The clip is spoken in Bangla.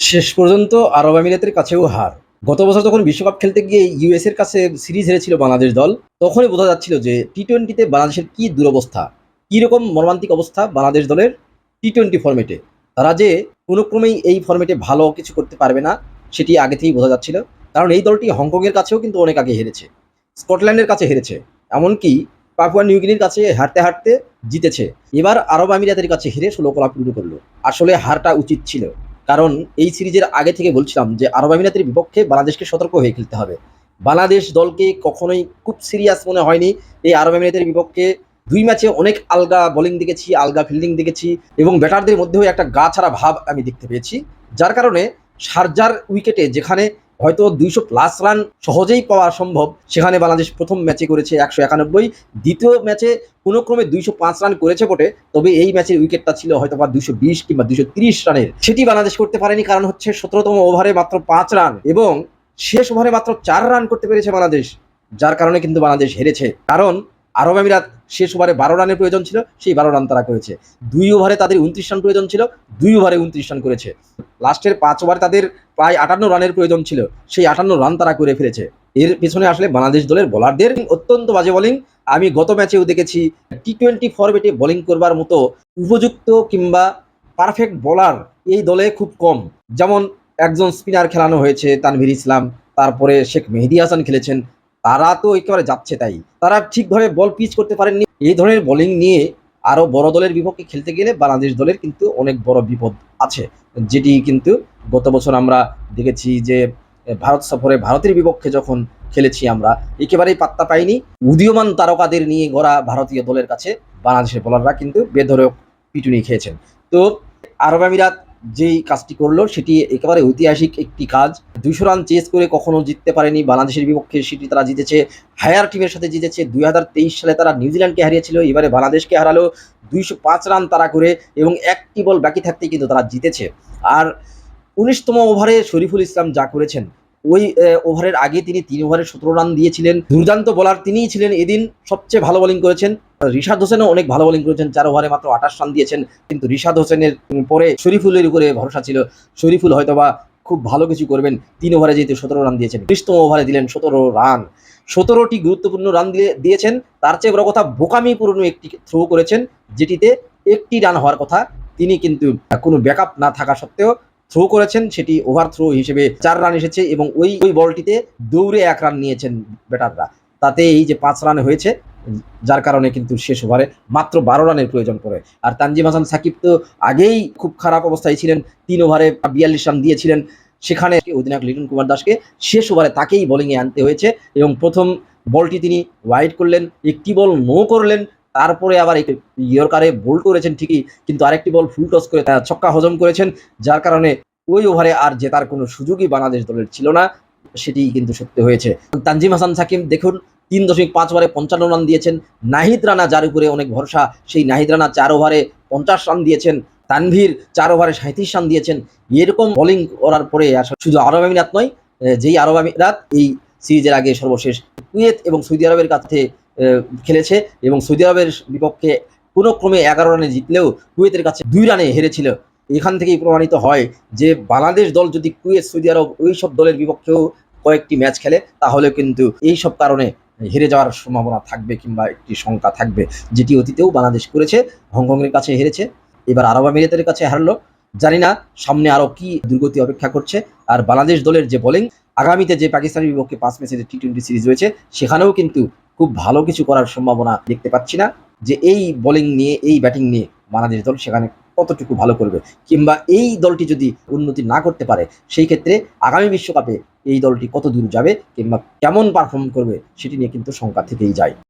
শেষ পর্যন্ত আরব আমিরাতের কাছেও হার। গত বছর যখন বিশ্বকাপ খেলতে গিয়ে ইউএস এর কাছে সিরিজ হেরেছিল বাংলাদেশ দল, তখনই বোঝা যাচ্ছিল যে টি টোয়েন্টিতে বাংলাদেশের কি দুরবস্থা কীরকম মর্মান্তিক অবস্থা বাংলাদেশ দলের টি টোয়েন্টি ফর্মেটে তারা যে কোনো ক্রমেই এই ফর্মেটে ভালো কিছু করতে পারবে না, সেটি আগে থেকেই বোঝা যাচ্ছিল। কারণ এই দলটি হংকংয়ের কাছেও কিন্তু অনেক আগে হেরেছে, স্কটল্যান্ডের কাছে হেরেছে। এমনকি পাপুয়া নিউগিনির কাছে হারতে হারতে জিতেছে। এবার আরব আমিরাতের কাছে হেরে ষোলো কলা পুরো করল। আসলে হারটা উচিত ছিল। কারণ এই সিরিজের আগে থেকে বলছিলাম যে আরব আমিরাতের বিপক্ষে বাংলাদেশকে সতর্ক হয়ে খেলতে হবে। বাংলাদেশ দলকে কখনোই খুব সিরিয়াস মনে হয়নি। এই আরব আমিরাতের বিপক্ষে দুই ম্যাচে অনেক আলগা বোলিং দেখেছি, আলগা ফিল্ডিং দেখেছি এবং ব্যাটারদের মধ্যেও একটা গা ছাড়া ভাব আমি দেখতে পেয়েছি। যার কারণে সার্জার উইকেটে যেখানে হয়তো দুইশো প্লাস রান সহজেই পাওয়া সম্ভব। সেখানে বাংলাদেশ প্রথম ম্যাচে করেছে একশো একানব্বই। দ্বিতীয় ম্যাচে কোনো ক্রমে দুইশো পাঁচ রান করেছে বটে। তবে এই ম্যাচের উইকেটটা ছিল হয়তো বা দুইশো বিশ কিংবা দুইশো তিরিশ রানের সেটি বাংলাদেশ করতে পারেনি কারণ হচ্ছে সতেরোতম ওভারে মাত্র পাঁচ রান এবং শেষ ওভারে মাত্র চার রান করতে পেরেছে বাংলাদেশ। যার কারণে কিন্তু বাংলাদেশ হেরেছে। কারণ আরব আমিরাত শেষ ওভারে বারো রানের প্রয়োজন ছিল, সেই বারো রান তারা করেছে। দুই ওভারে তাদের উনত্রিশ রান প্রয়োজন ছিল, দুই ওভারে উনত্রিশ রান করেছে। লাস্টের পাঁচ ওভারে তাদের প্রায় আটান্ন রানের প্রয়োজন ছিল, সেই আটান্ন রান তারা করে ফেলেছে। এর পেছনে আসলে বাংলাদেশ দলের বোলারদের অত্যন্ত বাজে বোলিং। আমি গত ম্যাচেও দেখেছি টি টোয়েন্টি ফরম্যাটে বোলিং করবার মতো উপযুক্ত কিংবা পারফেক্ট বোলার এই দলে খুব কম। যেমন একজন স্পিনার খেলানো হয়েছে, তানভীর ইসলাম, তারপরে শেখ মেহেদি হাসান খেলেছেন তারা তো একেবারে যাচ্ছে তাই। তারা ঠিকভাবে বল পিচ করতে পারেননি। এই ধরনের বোলিং নিয়ে আরও বড় দলের বিপক্ষে খেলতে গেলে বাংলাদেশ দলের কিন্তু অনেক বড় বিপদ আছে। যেটি কিন্তু গত বছর আমরা দেখেছি যে, ভারত সফরে ভারতের বিপক্ষে যখন খেলেছি আমরা, একেবারেই পাত্তা পাইনি। উদীয়মান তারকাদের নিয়ে গড়া ভারতীয় দলের কাছে বাংলাদেশের বোলাররা কিন্তু বেধরক পিটুনি খেয়েছেন। তো আরব আমিরাত যেই কাজটি করল, সেটি একেবারে ঐতিহাসিক একটি কাজ। দুইশো রান চেস করে কখনো জিততে পারেনি বাংলাদেশের বিপক্ষে, সেটি তারা জিতেছে। হায়ার টিমের সাথে জিতেছে। দুই হাজার তেইশ সালে তারা নিউজিল্যান্ডকে হারিয়েছিল। এবারে বাংলাদেশকে হারালো। দুইশো পাঁচ রান তারা করে এবং একটি বল বাকি থাকতে কিন্তু তারা জিতেছে। আর উনিশতম ওভারে শরীফুল ইসলাম যা করেছেন ওই ওভারের আগে তিনি তিন ওভারে সতেরো রান দিয়েছিলেন। দুর্দান্ত বলার তিনিই ছিলেন এদিন সবচেয়ে ভালো বোলিং করেছেন। রিশাদ হোসেনও অনেক ভালো বোলিং করেছেন, চার ওভারে মাত্র আঠাশ রান দিয়েছেন। কিন্তু রিশাদ হোসেনের পরে শরীফুলের উপরে ভরসা ছিল। শরীফুল হয়তোবা খুব ভালো কিছু করবেন, তিন ওভারে যেহেতু সতেরো রান দিয়েছেন। বিশতম ওভারে দিলেন সতেরো রান। সতেরোটি গুরুত্বপূর্ণ রান দিয়ে, দিয়েছেন। তার চেয়ে বড় কথা, বোকামি বোকামিপূর্ণ একটি থ্রো করেছেন, যেটিতে একটি রান হওয়ার কথা। তিনি কিন্তু কোনো ব্যাকআপ না থাকা সত্ত্বেও থ্রো করেছেন, সেটি ওভার থ্রো হিসেবে চার রান এসেছে এবং ওই ওই বলটিতে দৌড়ে এক রান নিয়েছেন ব্যাটাররা। তাতে এই যে পাঁচ রান হয়েছে, যার কারণে কিন্তু শেষ ওভারে মাত্র বারো রানের প্রয়োজন পড়ে। আর তানজিম হাসান সাকিব তো আগেই খুব খারাপ অবস্থায় ছিলেন, তিন ওভারে বিয়াল্লিশ রান দিয়েছিলেন। সেখানে অধিনায়ক লিটন কুমার দাসকে শেষ ওভারে তাকেই বোলিংয়ে আনতে হয়েছে এবং প্রথম বলটি তিনি ওয়াইড করলেন, একটি বল নো করলেন তারপরে আবার ইয়র্কারে বোল্ড করেছেন ঠিকই, কিন্তু আরেকটি বল ফুল টস করে ছক্কা হজম করেছেন, যার কারণে ওই ওভারে আর জেতার কোনো সুযোগই বাংলাদেশ দলের ছিল না, সেটি কিন্তু সত্যি হয়েছে। তানজিম হাসান সাকিম দেখুন, তিন দশমিক পাঁচ ওভারে পঞ্চান্ন রান দিয়েছেন, নাহিদ রানা যার উপরে অনেক ভরসা, সেই নাহিদ রানা চার ওভারে পঞ্চাশ রান দিয়েছেন, তানভীর চার ওভারে সাঁত্রিশ রান দিয়েছেন, এরকম বোলিং করার পরে আসলে শুধু আরব আমিরাত নয় যেই আরব আমিরাত এই সিরিজের আগে সর্বশেষ কুয়েত এবং সৌদি আরবের কাছে খেলেছে এবং সৌদি আরবের বিপক্ষে কোনো ক্রমে এগারো রানে জিতলেও কুয়েতের কাছে দুই রানে হেরেছিল। এখান থেকেই প্রমাণিত হয় যে বাংলাদেশ দল যদি কুয়েত, সৌদি আরব ওই সব দলের বিপক্ষেও কয়েকটি ম্যাচ খেলে তাহলে কিন্তু এই সব কারণে হেরে যাওয়ার সম্ভাবনা থাকবে কিংবা একটি শঙ্কা থাকবে, যেটি অতীতেও বাংলাদেশ করেছে, হংকংয়ের কাছে হেরেছে। এবার আরব আমিরাতের কাছে হারলো। জানি না সামনে আরও কি দুর্গতি অপেক্ষা করছে। আর বাংলাদেশ দলের যে বোলিং আগামীতে যে পাকিস্তানের বিপক্ষে পাঁচ ম্যাচের টি টোয়েন্টি সিরিজ রয়েছে, সেখানেও কিন্তু খুব ভালো কিছু করার সম্ভাবনা দেখতে পাচ্ছি না যে এই বোলিং নিয়ে, এই ব্যাটিং নিয়ে বাংলাদেশ দল সেখানে কতটুকু ভালো করবে। কিংবা এই দলটি যদি উন্নতি না করতে পারে, সেই ক্ষেত্রে আগামী বিশ্বকাপে এই দলটি কত দূর যাবে কিংবা কেমন পারফর্ম করবে, সেটি নিয়ে কিন্তু শঙ্কা থেকেই যায়।